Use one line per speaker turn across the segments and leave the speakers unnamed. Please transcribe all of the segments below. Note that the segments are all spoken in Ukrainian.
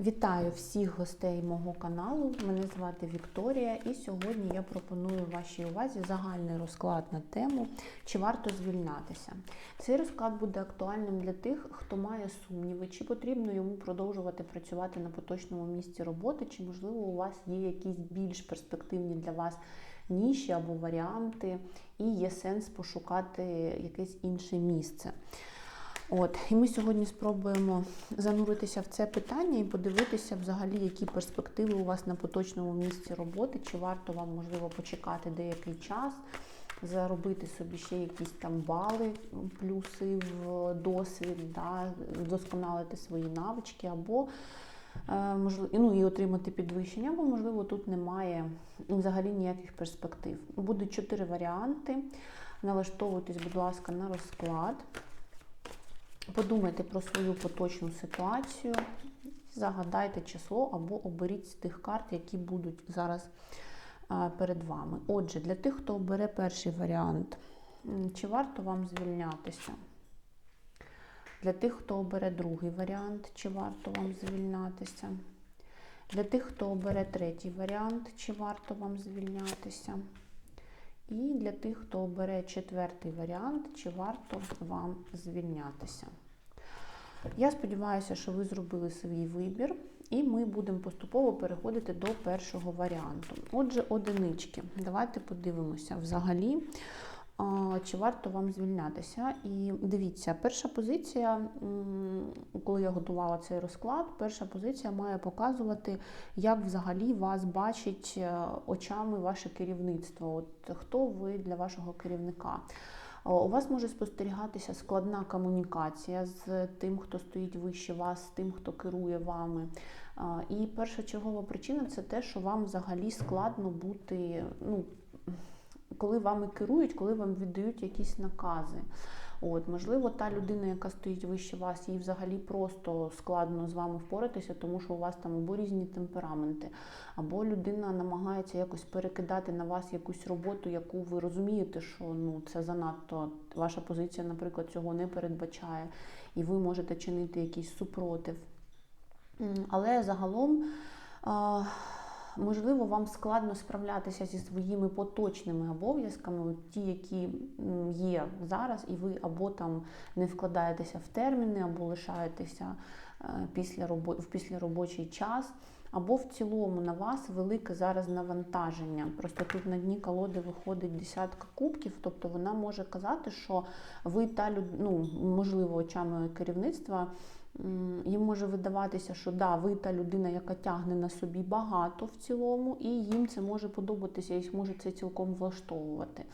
Вітаю всіх гостей мого каналу. Мене звати Вікторія, і сьогодні я пропоную вашій увазі загальний розклад на тему, чи варто звільнятися. Цей розклад буде актуальним для тих, хто має сумніви, чи потрібно йому продовжувати працювати на поточному місці роботи, чи, можливо, у вас є якісь більш перспективні для вас ніші або варіанти, і є сенс пошукати якесь інше місце. От, і ми сьогодні спробуємо зануритися в це питання і подивитися, взагалі, які перспективи у вас на поточному місці роботи, чи варто вам, можливо, почекати деякий час, заробити собі ще якісь там бали, плюси в досвід, да, вдосконалити свої навички, або можливо, ну, і отримати підвищення, або, можливо, тут немає взагалі ніяких перспектив. Буде чотири варіанти. Налаштовуйтесь, будь ласка, на розклад. Подумайте про свою поточну ситуацію, загадайте число або оберіть з тих карт, які будуть зараз перед вами. Отже, для тих, хто обере перший варіант, чи варто вам звільнятися? Для тих, хто обере другий варіант, чи варто вам звільнятися? Для тих, хто обере третій варіант, чи варто вам звільнятися? І для тих, хто обере четвертий варіант, чи варто вам звільнятися. Я сподіваюся, що ви зробили свій вибір, і ми будемо поступово переходити до першого варіанту. Отже, одинички. Давайте подивимося взагалі, чи варто вам звільнятися. І дивіться, перша позиція, коли я готувала цей розклад, перша позиція має показувати, як взагалі вас бачить е, очами ваше керівництво. От хто ви для вашого керівника. У вас може спостерігатися складна комунікація з тим, хто стоїть вище вас, з тим, хто керує вами. І першочергова причина це те, що вам взагалі складно бути, ну, коли вами керують, коли вам віддають якісь накази. От, Можливо, та людина, яка стоїть вище вас, їй взагалі просто складно з вами впоратися, тому що у вас там або різні темпераменти, або людина намагається якось перекидати на вас якусь роботу, яку ви розумієте, що ну, це занадто ваша позиція, наприклад, цього не передбачає, і ви можете чинити якийсь супротив. Але загалом. Можливо, вам складно справлятися зі своїми поточними обов'язками, ті, які є зараз, і ви або там не вкладаєтеся в терміни, або лишаєтеся е, після в післяробочий час, або в цілому на вас велике зараз навантаження. Просто тут на дні колоди виходить десятка кубків, тобто вона може казати, що ви та люд... ну, можливо, очами керівництва їм може видаватися, що да, ви та людина, яка тягне на собі багато в цілому, і їм це може подобатися, і може це цілком влаштовувати.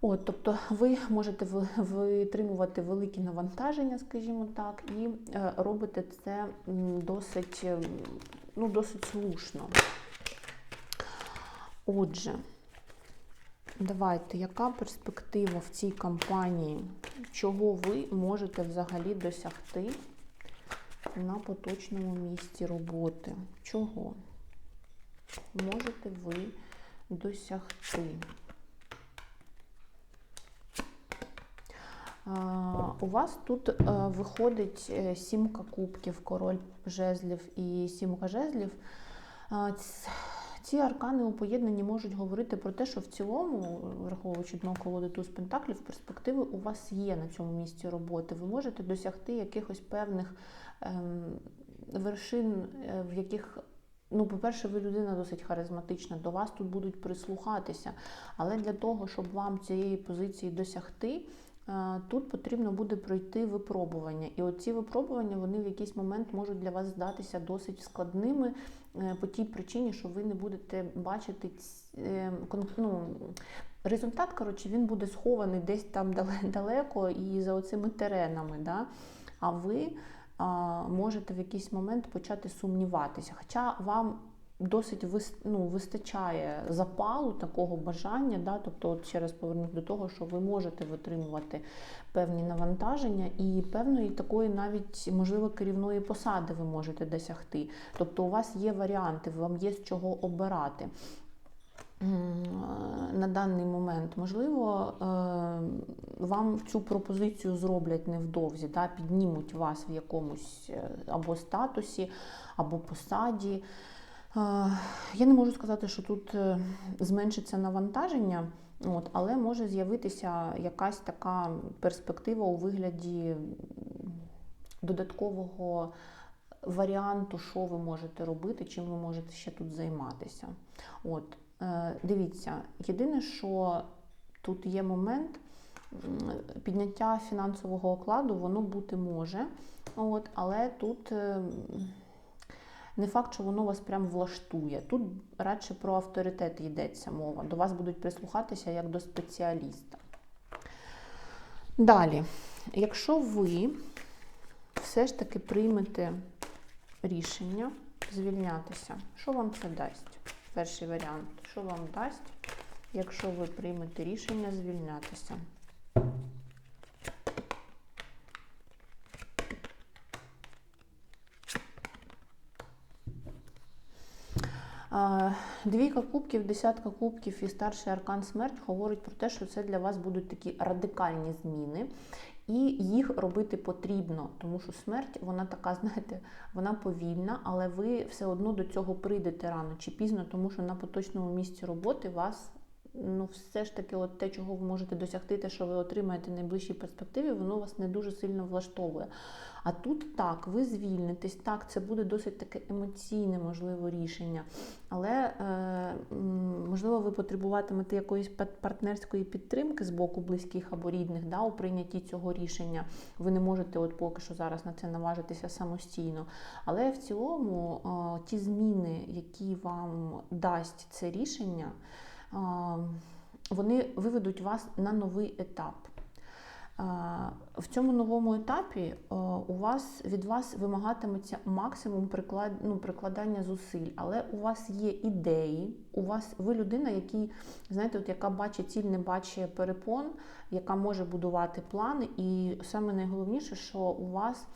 От, Тобто ви можете витримувати великі навантаження, скажімо так, і е, робите це досить, ну, досить слушно. Отже, давайте, яка перспектива в цій кампанії, чого ви можете взагалі досягти? На поточному місці роботи. Чого можете ви досягти? У вас тут е, виходить е, сімка кубків, король жезлів і сімка жезлів. Ці аркани у поєднанні можуть говорити про те, що в цілому, враховуючи дно колоди туз пентаклів, перспективи у вас є на цьому місці роботи. Ви можете досягти якихось певних вершин, е, в яких Ну, по-перше, ви людина досить харизматична, до вас тут будуть прислухатися. Але для того, щоб вам цієї позиції досягти, е, тут потрібно буде пройти випробування. І оці випробування вони в якийсь момент можуть для вас здатися досить складними е, по тій причині, що ви не будете бачити ну, результат, коротше, він буде схований десь там далеко і за оцими теренами. Да? А ви можете в якийсь момент почати сумніватися. Хоча вам досить ну, вистачає запалу, такого бажання, да? тобто, от ще раз повернусь до того, що ви можете витримувати певні навантаження, і певної такої навіть, можливо, керівної посади ви можете досягти. Тобто у вас є варіанти, вам є з чого обирати. М, на даний момент. Можливо, е, вам цю пропозицію зроблять невдовзі, да, піднімуть вас в якомусь е, або статусі, або посаді. Е, Я не можу сказати, що тут е, зменшиться навантаження, от, але може з'явитися якась така перспектива у вигляді додаткового варіанту, що ви можете робити, чим ви можете ще тут займатися. От, е, дивіться, єдине, що тут є момент підняття фінансового окладу, воно бути може, от, але тут. е, не факт, що воно вас прям влаштує. Тут радше про авторитет йдеться мова. До вас будуть прислухатися як до спеціаліста. Далі, якщо ви все ж таки приймете рішення звільнятися, що вам це дасть? Перший варіант, що вам дасть, якщо ви приймете рішення звільнятися? Двійка кубків, десятка кубків і старший аркан смерть говорить про те, що це для вас будуть такі радикальні зміни, і їх робити потрібно, тому що смерть, вона така, знаєте, вона повільна, але ви все одно до цього прийдете рано чи пізно, тому що на поточному місці роботи вас. Ну, все ж таки, от те, чого ви можете досягти, те, що ви отримаєте в найближчій перспективі, воно вас не дуже сильно влаштовує. А тут так, ви звільнитесь, так, це буде досить таке емоційне, можливо, рішення. Але, е, можливо, ви потребуватимете якоїсь партнерської підтримки з боку близьких або рідних да, у прийнятті цього рішення. Ви не можете от поки що зараз на це наважитися самостійно. Але в цілому е, ті зміни, які вам дасть це рішення, вони виведуть вас на новий етап. В цьому новому етапі у вас від вас вимагатиметься максимум приклад, ну, прикладання зусиль, але у вас є ідеї, у вас ви людина, який, знаєте, от яка бачить ціль, не бачить перепон, яка може будувати плани. І саме найголовніше, що у вас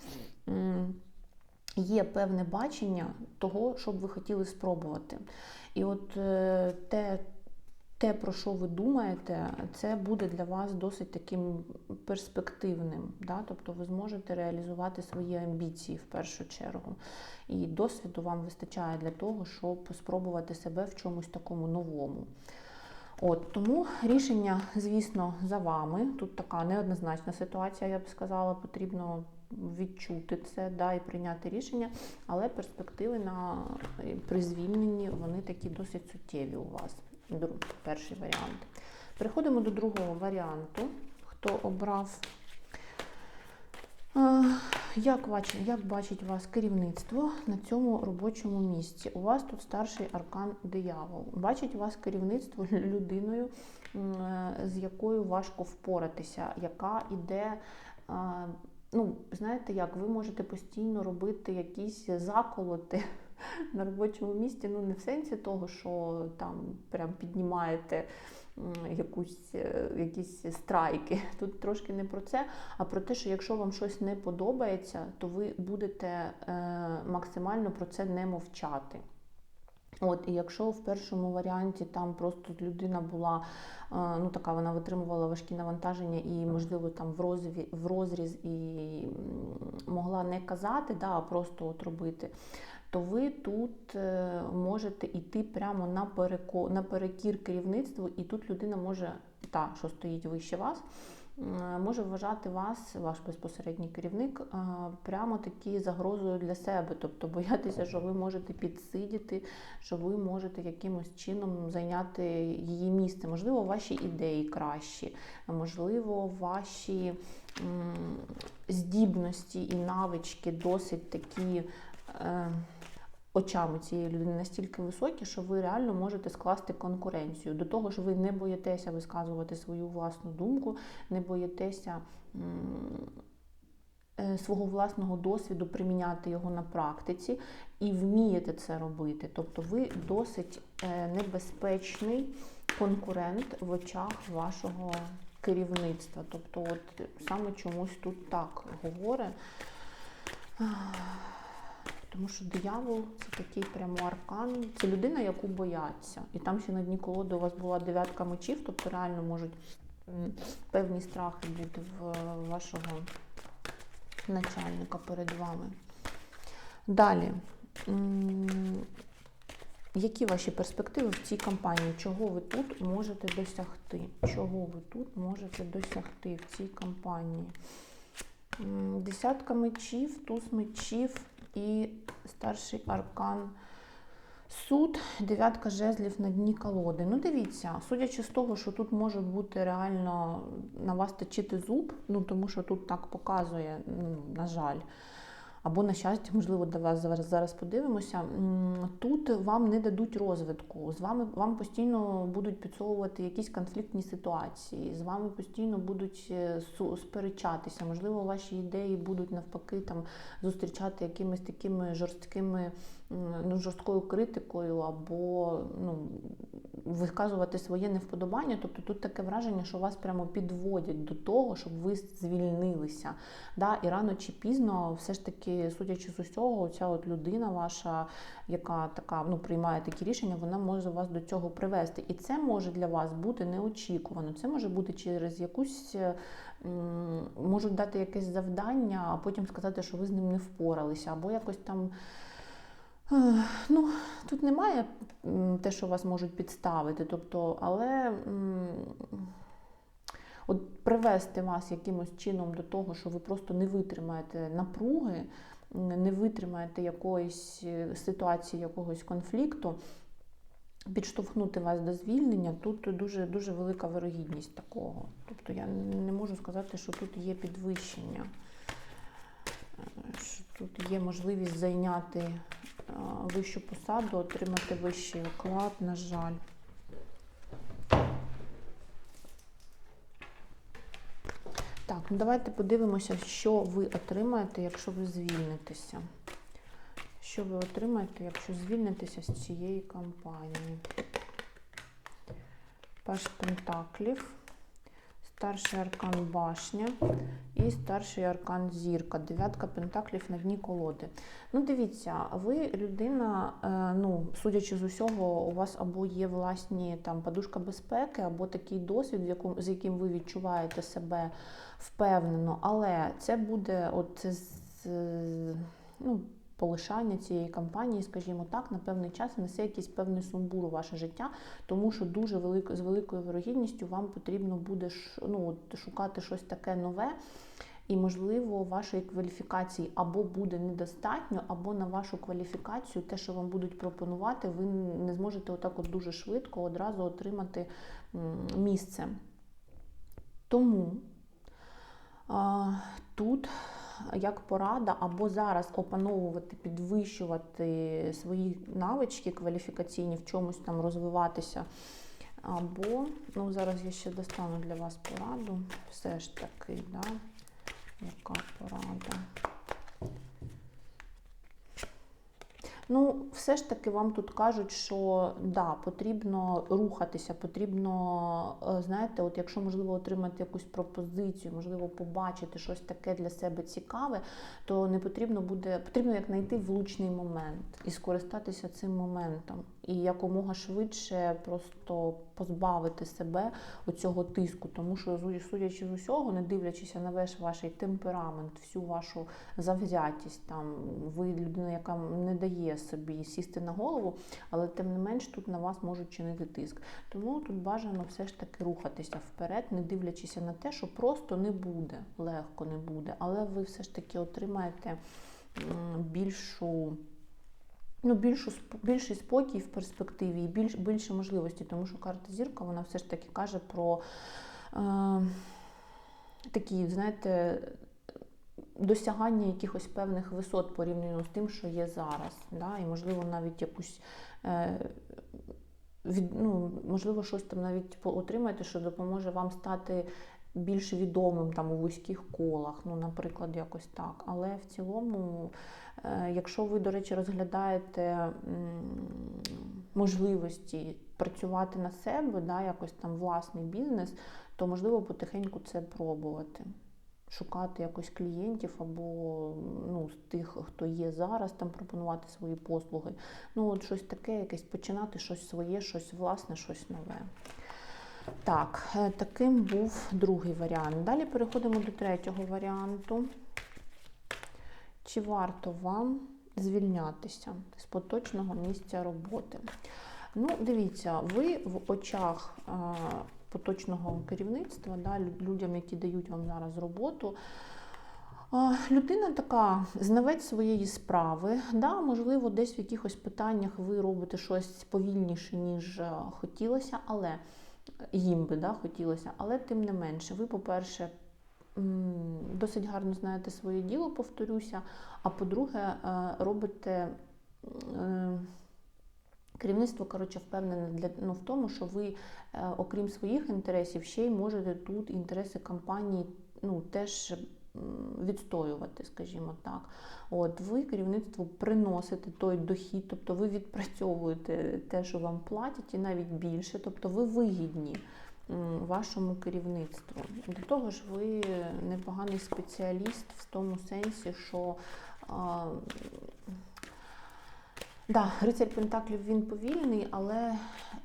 є певне бачення того, що б ви хотіли спробувати. І от е, те, те, про що ви думаєте, це буде для вас досить таким перспективним. Да? Тобто ви зможете реалізувати свої амбіції в першу чергу. І досвіду вам вистачає для того, щоб спробувати себе в чомусь такому новому. От Тому рішення, звісно, за вами. Тут така неоднозначна ситуація, я б сказала, потрібно відчути це да, і прийняти рішення, але перспективи на при звільненні вони такі досить суттєві у вас. Перший варіант. Переходимо до другого варіанту. Хто обрав, Е, як бачить, як бачить вас керівництво на цьому робочому місці? У вас тут старший аркан диявол. Бачить вас керівництво людиною, е, з якою важко впоратися, яка іде. е, Ну, знаєте як, ви можете постійно робити якісь заколоти на робочому місці. Ну, не в сенсі того, що там прям піднімаєте якусь, е, якісь страйки. Тут трошки не про це, а про те, що якщо вам щось не подобається, то ви будете е, максимально про це не мовчати. От, і якщо в першому варіанті там просто людина була, е, ну така вона витримувала важкі навантаження і, можливо, там в розріз, в розріз і могла не казати, да, а просто от робити, то ви тут е, можете йти прямо на переко, наперекір керівництву, і тут людина може, та, що стоїть вище вас, може вважати вас, ваш безпосередній керівник, е, прямо такі загрозою для себе, тобто боятися, що ви можете підсидіти, що ви можете якимось чином зайняти її місце. Можливо, ваші ідеї кращі, можливо, ваші здібності і навички досить такі. Е, Очами цієї людини настільки високі, що ви реально можете скласти конкуренцію. До того ж, ви не боїтеся висказувати свою власну думку, не боїтеся е, свого власного досвіду приміняти його на практиці і вмієте це робити. Тобто ви досить е, небезпечний конкурент в очах вашого керівництва. Тобто, от саме чомусь тут так говорить. Тому що диявол це такий прямо аркан. Це людина, яку бояться. І там ще на дні колоди у вас була дев'ятка мечів, тобто реально можуть певні страхи бути в е, вашого начальника перед вами. Далі. Які ваші перспективи в цій кампанії? Чого ви тут можете досягти? Чого ви тут можете досягти в цій кампанії? Десятка мечів, туз мечів і старший аркан. Суд, дев'ятка жезлів на дні колоди. Ну, дивіться, судячи з того, що тут може бути реально на вас точити зуб, ну тому що тут так показує, ну, на жаль. Або, на щастя, можливо, до вас зараз, зараз подивимося. Тут вам не дадуть розвитку. З вами вам постійно будуть підсовувати якісь конфліктні ситуації, з вами постійно будуть е, сперечатися. Можливо, ваші ідеї будуть навпаки там зустрічати якимись такими жорсткими, ну, жорсткою критикою, або ну, виказувати своє невподобання. Тобто тут таке враження, що вас прямо підводять до того, щоб ви звільнилися. Да? І рано чи пізно, все ж таки, судячи з усього, ця от людина ваша, яка така ну, приймає такі рішення, вона може вас до цього привести. І це може для вас бути неочікувано. Це може бути через якусь. е, Можуть дати якесь завдання, а потім сказати, що ви з ним не впоралися, або якось там. Е, Ну, тут немає те, що вас можуть підставити, тобто, але от привести вас якимось чином до того, що ви просто не витримаєте напруги, не витримаєте якоїсь е, ситуації, якогось конфлікту, підштовхнути вас до звільнення, тут дуже, дуже велика вирогідність такого. Тобто я не можу сказати, що тут є підвищення, е, що тут є можливість зайняти е, вищу посаду, отримати вищий оклад, на жаль. Так, ну давайте подивимося, що ви отримаєте, якщо ви звільнитеся. Що ви отримаєте, якщо звільнитеся з цієї кампанії? Паш Пентаклів, старший аркан башня і старший аркан зірка. Дев'ятка пентаклів на дні колоди. Ну, дивіться, ви людина, е, ну, судячи з усього, у вас або є власні там подушка безпеки, або такий досвід, в якому, з яким ви відчуваєте себе впевнено. Але це буде от ну, полишання цієї кампанії, скажімо так, на певний час несе якийсь певний сумбур у ваше життя, тому що дуже велик, з великою вирогідністю вам потрібно буде ну, шукати щось таке нове. І, можливо, вашої кваліфікації або буде недостатньо, або на вашу кваліфікацію, те, що вам будуть пропонувати, ви не зможете отак от дуже швидко одразу отримати місце. Тому тут як порада, або зараз опановувати, підвищувати свої навички кваліфікаційні, в чомусь там розвиватися. Або, ну зараз я ще достану для вас пораду. Все ж таки, да? яка порада? Ну, все ж таки вам тут кажуть, що да, потрібно рухатися, потрібно, е, знаєте, от якщо можливо отримати якусь пропозицію, можливо, побачити щось таке для себе цікаве, то не потрібно буде, потрібно як знайти влучний момент і скористатися цим моментом. І якомога швидше просто позбавити себе оцього тиску, тому що судячи з усього, не дивлячись на весь ваш темперамент, всю вашу завзятість, там ви людина, яка не дає собі сісти на голову, але тим не менш тут на вас можуть чинити тиск. Тому тут бажано все ж таки рухатися вперед, не дивлячись на те, що просто не буде, легко не буде, але ви все ж таки отримаєте більшу. Ну, більшу, більший спокій в перспективі і більш, більше можливості, тому що карта зірка вона все ж таки каже про е, такі, знаєте, досягання якихось певних висот порівняно з тим, що є зараз. Да? І, можливо, навіть якусь. Е, від, ну, можливо, щось там навіть отримаєте, що допоможе вам стати більш відомим там у вузьких колах, ну, наприклад, якось так. Але в цілому, е, якщо ви, до речі, розглядаєте можливості працювати на себе, да, якось там власний бізнес, то можливо потихеньку це пробувати. шукати якось клієнтів або ну, з тих, хто є зараз, там пропонувати свої послуги. Ну, от щось таке, якесь починати щось своє, щось власне, щось нове. Так, е, таким був другий варіант. Далі переходимо до третього варіанту. Чи варто вам звільнятися з поточного місця роботи? Ну, дивіться, ви в очах е, поточного керівництва, да, людям, які дають вам зараз роботу. е, Людина така знавець своєї справи. Да, можливо, десь в якихось питаннях ви робите щось повільніше, ніж хотілося, але їм би да, хотілося. Але тим не менше, ви, по-перше, досить гарно знаєте своє діло, повторюся. А по-друге, е, робите. е, Керівництво, коротше, впевнене для, ну, в тому, що ви, е, окрім своїх інтересів, ще й можете тут інтереси компанії ну, теж відстоювати, скажімо так. От ви керівництву приносите той дохід, тобто ви відпрацьовуєте те, що вам платять, і навіть більше, тобто ви вигідні вашому керівництву. До того ж, ви непоганий спеціаліст в тому сенсі, що. Да, рицарь Пентаклів він повільний, але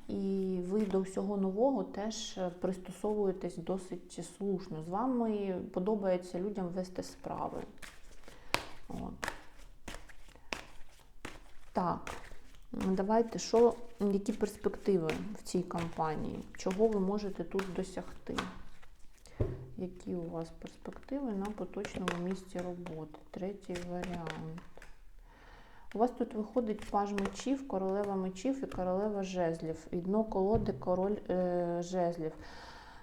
і ви до всього нового теж пристосовуєтесь досить слушно. З вами подобається людям вести справи. От. Так, давайте, що, які перспективи в цій кампанії? Чого ви можете тут досягти? Які у вас перспективи на поточному місці роботи? Третій варіант. У вас тут виходить паж мечів, королева мечів і королева жезлів. І дно колоди король е, жезлів.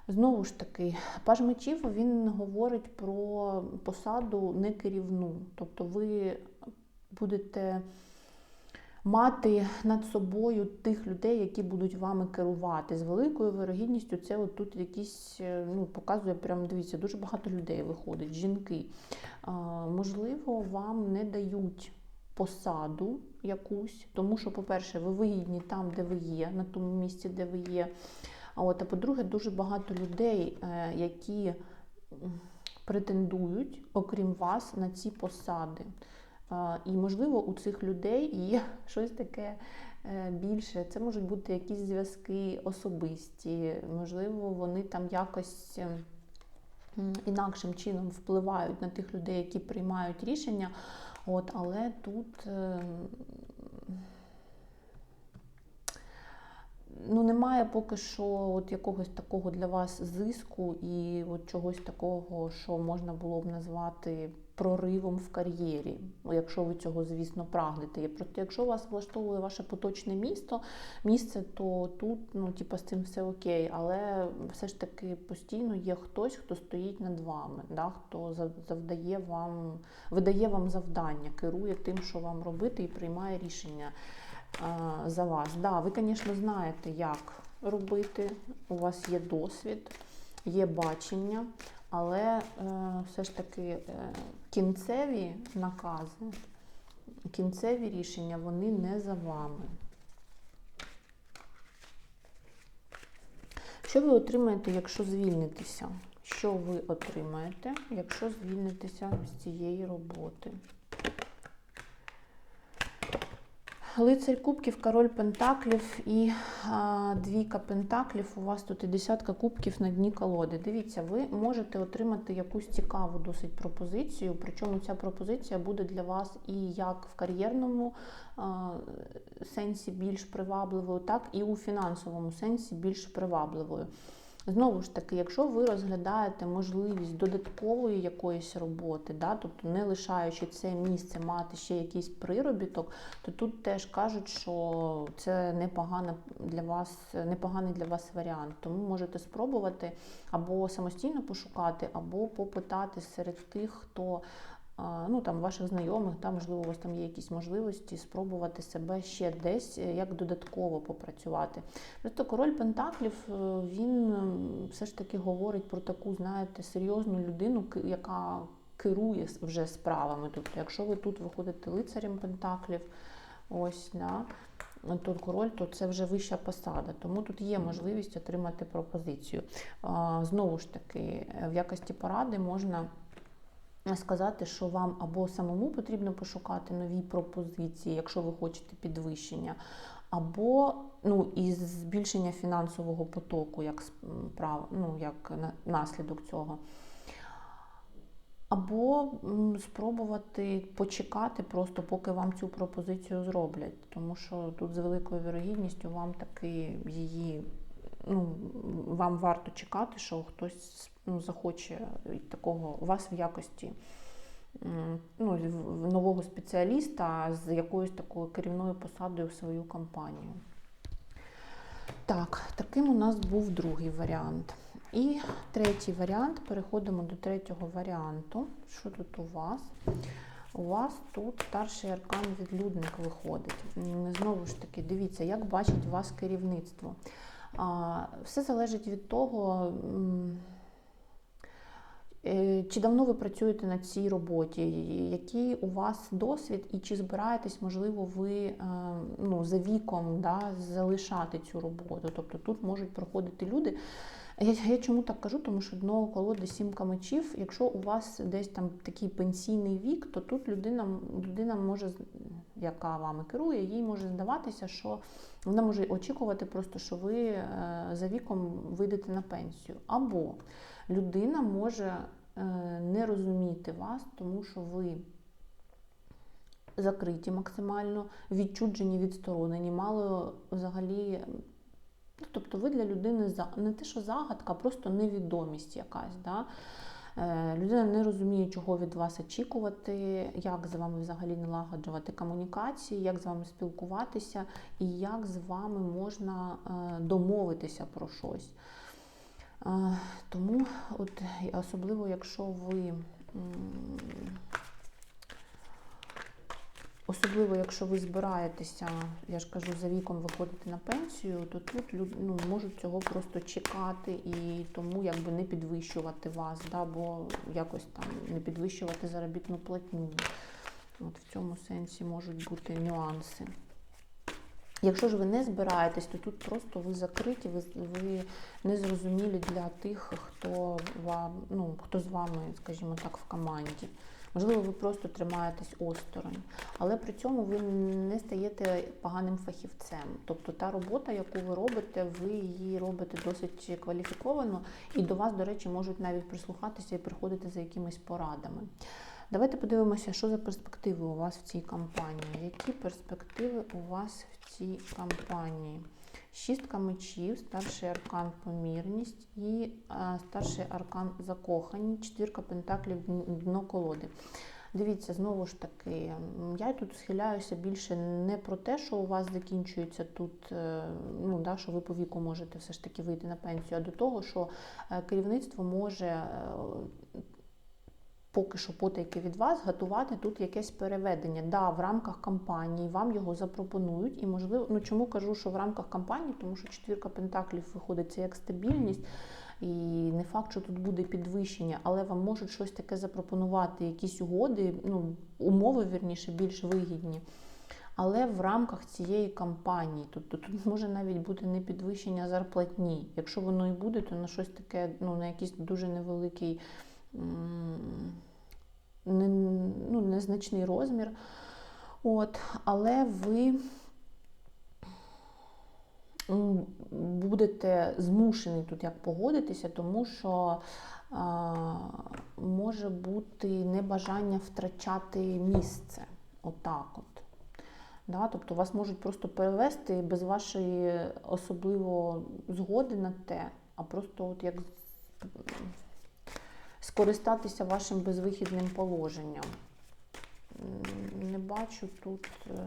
Знову ж таки, паж мечів він говорить про посаду не керівну. Тобто ви будете мати над собою тих людей, які будуть вами керувати. З великою вирогідністю це от тут якісь, е, ну, показує, прям дивіться, дуже багато людей виходить, жінки. Можливо, вам не дають посаду якусь, тому що, по-перше, ви вигідні там, де ви є, на тому місці, де ви є. А от, а по-друге, дуже багато людей, е, які претендують, окрім вас, на ці посади. І, можливо, у цих людей є щось таке е, більше. Це можуть бути якісь зв'язки особисті, можливо, вони там якось. е, Інакшим чином впливають на тих людей, які приймають рішення. От, але тут е, ну, немає поки що от якогось такого для вас зиску і от чогось такого, що можна було б назвати проривом в кар'єрі, якщо ви цього, звісно, прагнете. Просто якщо вас влаштовує ваше поточне місто, місце, то тут ну, типу, з цим все окей, але все ж таки постійно є хтось, хто стоїть над вами, да, хто за- завдає вам, видає вам завдання, керує тим, що вам робити, і приймає рішення за вас. Да, ви, звісно, знаєте, як робити. У вас є досвід, є бачення, але е, все ж таки е, кінцеві накази, кінцеві рішення, вони не за вами. Що ви отримаєте, якщо звільнитеся? Що ви отримаєте, якщо звільнитеся з цієї роботи? Лицарь кубків, король пентаклів і а, двійка пентаклів. У вас тут і десятка кубків на дні колоди. Дивіться, ви можете отримати якусь цікаву досить пропозицію. Причому ця пропозиція буде для вас і як в кар'єрному а, сенсі більш привабливою, так і у фінансовому сенсі більш привабливою. Знову ж таки, якщо ви розглядаєте можливість додаткової якоїсь роботи, да, тобто не лишаючи це місце мати ще якийсь приробіток, то тут теж кажуть, що це непогано для вас, непоганий для вас варіант. Тому можете спробувати або самостійно пошукати, або попитати серед тих, хто ну там ваших знайомих, там, можливо, у вас там є якісь можливості спробувати себе ще десь е, як додатково попрацювати. Просто король Пентаклів е, він все ж таки говорить про таку, знаєте, серйозну людину, яка керує вже справами. Тобто, якщо ви тут виходите лицарем Пентаклів, ось да, то король, то це вже вища посада. Тому тут є можливість отримати пропозицію. Знову ж таки, в якості поради можна сказати, що вам або самому потрібно пошукати нові пропозиції, якщо ви хочете підвищення, або ну, і збільшення фінансового потоку, як, справ- ну, як наслідок цього. Або спробувати почекати просто, поки вам цю пропозицію зроблять. Тому що тут з великою вірогідністю вам таки її, ну, вам варто чекати, що хтось ну, захоче такого вас в якості ну, нового спеціаліста з якоюсь такою керівною посадою в свою компанію. Так, таким у нас був другий варіант. І третій варіант. Переходимо до третього варіанту. Що тут у вас? У вас тут старший аркан відлюдник виходить. Знову ж таки, дивіться, як бачить вас керівництво. Все залежить від того, чи давно ви працюєте на цій роботі, який у вас досвід, і чи збираєтесь, можливо, ви е, ну, за віком да, залишати цю роботу. Тобто тут можуть проходити люди. Я, я чому так кажу? Тому що дно колоди сімка мечів. Якщо у вас десь там такий пенсійний вік, то тут людина, людина може, яка вами керує, їй може здаватися, що вона може очікувати просто, що ви е, за віком вийдете на пенсію. Або людина може е, не розуміти вас, тому що ви закриті максимально, відчуджені, відсторонені, мало взагалі. Ну, тобто ви для людини не те, що загадка, а просто невідомість якась. Да? Е, Людина не розуміє, чого від вас очікувати, як з вами взагалі налагоджувати комунікації, як з вами спілкуватися і як з вами можна е, домовитися про щось. Тому, от, особливо, якщо ви. Особливо, якщо ви збираєтеся, я ж кажу, за віком виходити на пенсію, то тут ну, можуть цього просто чекати і тому якби не підвищувати вас, да, бо якось там не підвищувати заробітну платню. От в цьому сенсі можуть бути нюанси. Якщо ж ви не збираєтесь, то тут просто ви закриті, ви, ви незрозумілі для тих, хто вам, ну, хто з вами, скажімо так, в команді. Можливо, ви просто тримаєтесь осторонь, але при цьому ви не стаєте поганим фахівцем. Тобто та робота, яку ви робите, ви її робите досить кваліфіковано, і до вас, до речі, можуть навіть прислухатися і приходити за якимись порадами. Давайте подивимося, що за перспективи у вас в цій кампанії. Які перспективи у вас в цій кампанії? Шістка мечів, старший аркан помірність і а, старший аркан закохані, четвірка пентаклів дно колоди. Дивіться, знову ж таки, я тут схиляюся більше не про те, що у вас закінчується тут, е, ну да, що ви по віку можете все ж таки вийти на пенсію, а до того, що е, керівництво може е, поки що потайки від вас готувати тут якесь переведення. Да, в рамках кампанії вам його запропонують, і можливо, ну чому кажу, що в рамках кампанії, тому що четвірка пентаклів виходить це як стабільність. І не факт, що тут буде підвищення, але вам можуть щось таке запропонувати, якісь угоди, ну, умови, вірніше, більш вигідні. Але в рамках цієї кампанії, тобто тут може навіть бути не підвищення зарплатні. Якщо воно і буде, то на щось таке, ну, на якийсь дуже невеликий ну, незначний розмір. От, але ви будете змушені тут як погодитися, тому що а, може бути небажання втрачати місце. Отак от. Да, тобто вас можуть просто перевести без вашої особливо згоди на те, а просто от як скористатися вашим безвихідним положенням. Не бачу тут. е,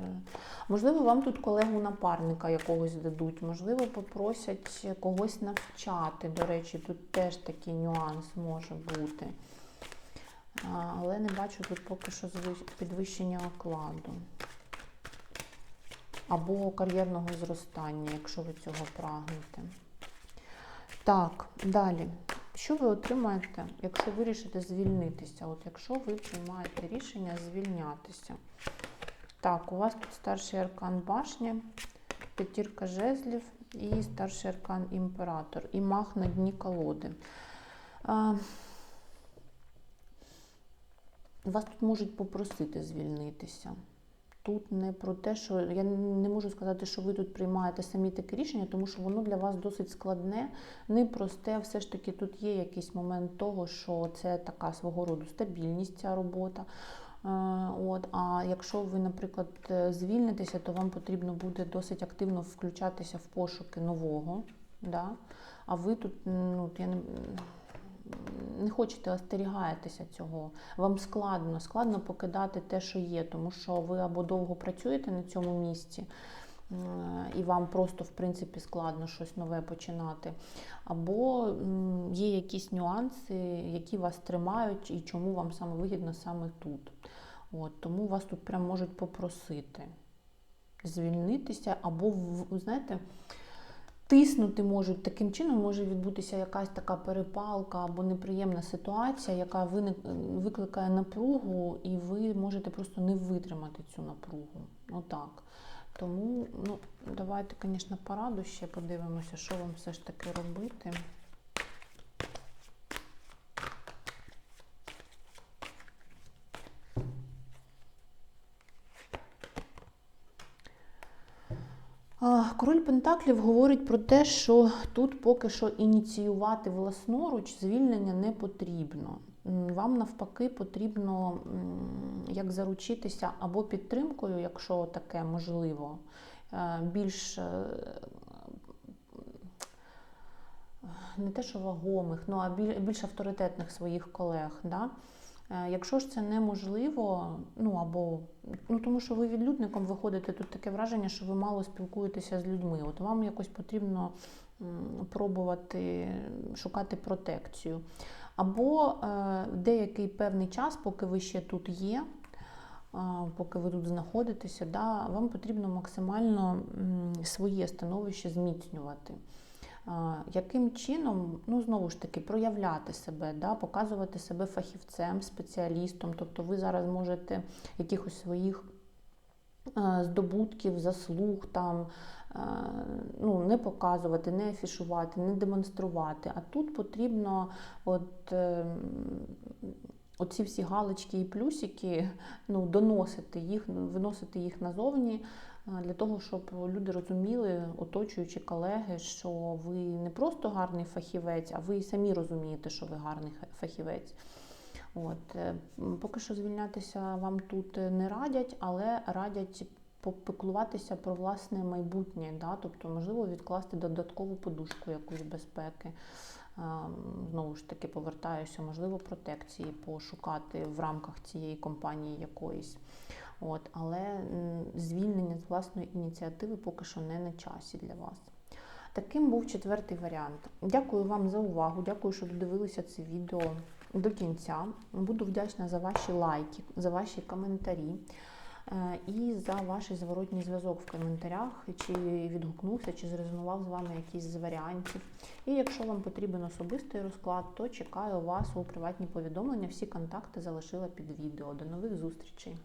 Можливо, вам тут колегу напарника якогось дадуть, можливо, попросять когось навчати. До речі, тут теж такий нюанс може бути. Але не бачу тут поки що підвищення окладу. Або кар'єрного зростання, якщо ви цього прагнете. Так, далі. Що ви отримаєте, якщо вирішите звільнитися? От якщо ви приймаєте рішення звільнятися. Так, у вас тут старший аркан башня, п'ятірка жезлів і старший аркан імператор, і мах на дні колоди. А, Вас тут можуть попросити звільнитися. Тут не про те, що я не можу сказати, що ви тут приймаєте самі таке рішення, тому що воно для вас досить складне, непросте. Все ж таки тут є якийсь момент того, що це така свого роду стабільність, ця робота. Е, От, а якщо ви, наприклад, е, звільнитеся, то вам потрібно буде досить активно включатися в пошуки нового. Да? А ви тут ну, я не, не хочете, остерігаєтеся цього. Вам складно, складно покидати те, що є, тому що ви або довго працюєте на цьому місці, е, і вам просто в принципі складно щось нове починати. Або є якісь нюанси, які вас тримають, і чому вам саме вигідно саме тут. От, тому вас тут прям можуть попросити звільнитися, або знаєте. Тиснути можуть таким чином, може відбутися якась така перепалка або неприємна ситуація, яка виник, викликає напругу, і ви можете просто не витримати цю напругу. Отак. Тому ну, давайте, звісно, пораду ще подивимося, що вам все ж таки робити. А, Король Пентаклів говорить про те, що тут поки що ініціювати власноруч звільнення не потрібно. Вам навпаки потрібно як заручитися або підтримкою, якщо таке можливо, е, більш е, не те, що вагомих, ну а більш авторитетних своїх колег. Да? Е, Якщо ж це неможливо, ну або ну тому, що ви відлюдником виходите, тут таке враження, що ви мало спілкуєтеся з людьми. От вам якось потрібно пробувати шукати протекцію. Або е, деякий певний час, поки ви ще тут є, е, поки ви тут знаходитеся, да, вам потрібно максимально своє становище зміцнювати. Яким чином, ну знову ж таки, проявляти себе, да, показувати себе фахівцем, спеціалістом. Тобто ви зараз можете якихось своїх е, здобутків, заслуг там е, ну, не показувати, не афішувати, не демонструвати. А тут потрібно от, е, оці всі галочки і плюсики ну, доносити їх, виносити їх назовні. Е, Для того, щоб люди розуміли, оточуючи колеги, що ви не просто гарний фахівець, а ви і самі розумієте, що ви гарний фахівець. От. е, Поки що звільнятися вам тут не радять, але радять попіклуватися про власне майбутнє, да? тобто, можливо, відкласти додаткову подушку якоїсь безпеки. Знову ж таки, повертаюся, можливо, протекції пошукати в рамках цієї компанії якоїсь. От, але звільнення з власної ініціативи поки що не на часі для вас. Таким був четвертий варіант. Дякую вам за увагу. Дякую, що додивилися це відео до кінця. Буду вдячна за ваші лайки, за ваші коментарі е, і за ваш зворотній зв'язок в коментарях, чи відгукнувся, чи зрезонував з вами якийсь з варіантів. І якщо вам потрібен особистий розклад, то чекаю вас у приватні повідомлення. Всі контакти залишила під відео. До нових зустрічей!